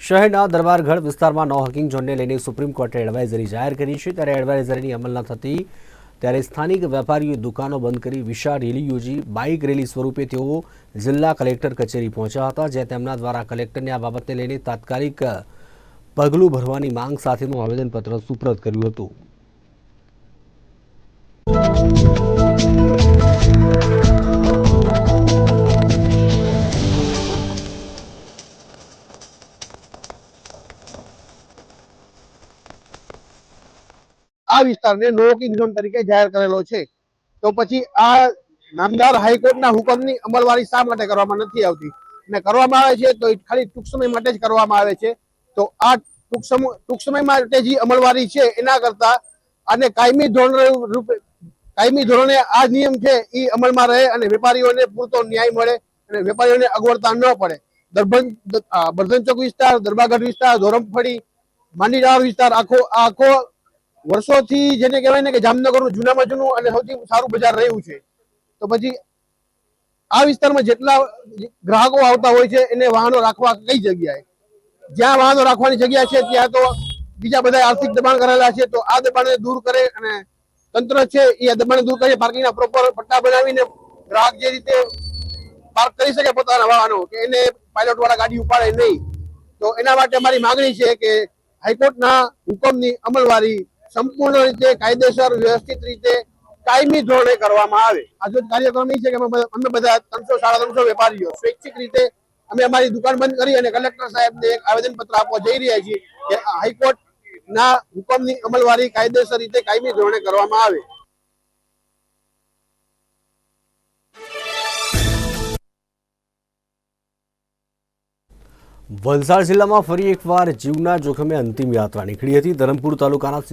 શહેરના દરબારગઢ વિસ્તારમાં નો હકિંગ ઝોનને લઈને સુપ્રીમ કોર્ટે એડવાઇઝરી જાહેર કરી છે. ત્યારે એડવાઇઝરીની અમલ ન થતી ત્યારે સ્થાનિક વેપારીઓએ દુકાનો બંધ કરી વિશાળ રેલી યોજી. બાઇક રેલી સ્વરૂપે તેઓ જિલ્લા કલેક્ટર કચેરી પહોંચ્યા હતા, જ્યાં તેમના દ્વારા કલેક્ટરને આ બાબતને લઈને તાત્કાલિક પગલું ભરવાની માંગ સાથેનું આવેદનપત્ર સુપ્રત કર્યું હતું. આ વિસ્તારને નો વોકિંગ ઝોન તરીકે જાહેર કરેલો છે. તો પછી આ નામદાર હાઈકોર્ટના હુકમની અમલવારી શા માટે કરવામાં નથી આવતી? અને કરવામાં આવે છે તો ખાલી ટૂંક સમય માટે જ કરવામાં આવે છે. તો આ ટૂંક સમય ટૂંક સમય માટે જે અમલવારી છે એના કરતા આને કાયમી ધોરણ રૂપે કાયમી ધોરણે આ નિયમ છે એ અમલમાં રહે અને વેપારીઓને પૂરતો ન્યાય મળે અને વેપારીઓને અગવડતા ન પડે. દરબન બરધન ચોક વિસ્તાર દરબારગઢ વિસ્તાર, ધોરમફળી માંડીડાળ વિસ્તાર, આખો આખો વર્ષોથી જેને કહેવાય ને કે જામનગરનું, જૂનામાં જૂનું અને સૌથી સારું બજાર રહ્યું છે, તો પછી આ વિસ્તારમાં જેટલા ગ્રાહકો આવતા હોય છે, એને વાહનો રાખવા કઈ જગ્યાએ? જ્યાં વાહનો રાખવાની જગ્યા છે, ત્યાં તો બીજા બધા આર્થિક દબાણ કરેલા છે, તો આ દબાણને દૂર કરે અને તંત્ર છે એ દબાણ દૂર કરી પાર્કિંગના પ્રોપર પટ્ટા બનાવીને ગ્રાહક જે રીતે પાર્ક કરી શકે પોતાના વાહનો, કે એને પાયલોટ વાળા ગાડી ઉપાડે નહીં. તો એના માટે અમારી માંગણી છે કે હાઈકોર્ટના હુકમની અમલવારી સંપૂર્ણ રીતે કાયદેસર, વ્યવસ્થિત રીતે કાયમી ધોરણે કરવામાં આવે. આજનો કાર્યક્રમ એ છે કે અમે બધા- ત્રણસો સાડા ત્રણસો વેપારીઓ સ્વૈચ્છિક રીતે અમે અમારી દુકાન બંધ કરી અને કલેક્ટર સાહેબને એક આવેદન પત્ર આપવા જઈ રહ્યા છીએ કે આ હાઈકોર્ટના હુકમની અમલવારી કાયદેસર રીતે કાયમી ધોરણે કરવામાં આવે. વલસાડ જિલ્લામાં ફરી એકવાર જીવના જોખમે અંતિમ યાત્રા નીકળી હતી. ધરમપુર તાલુકાના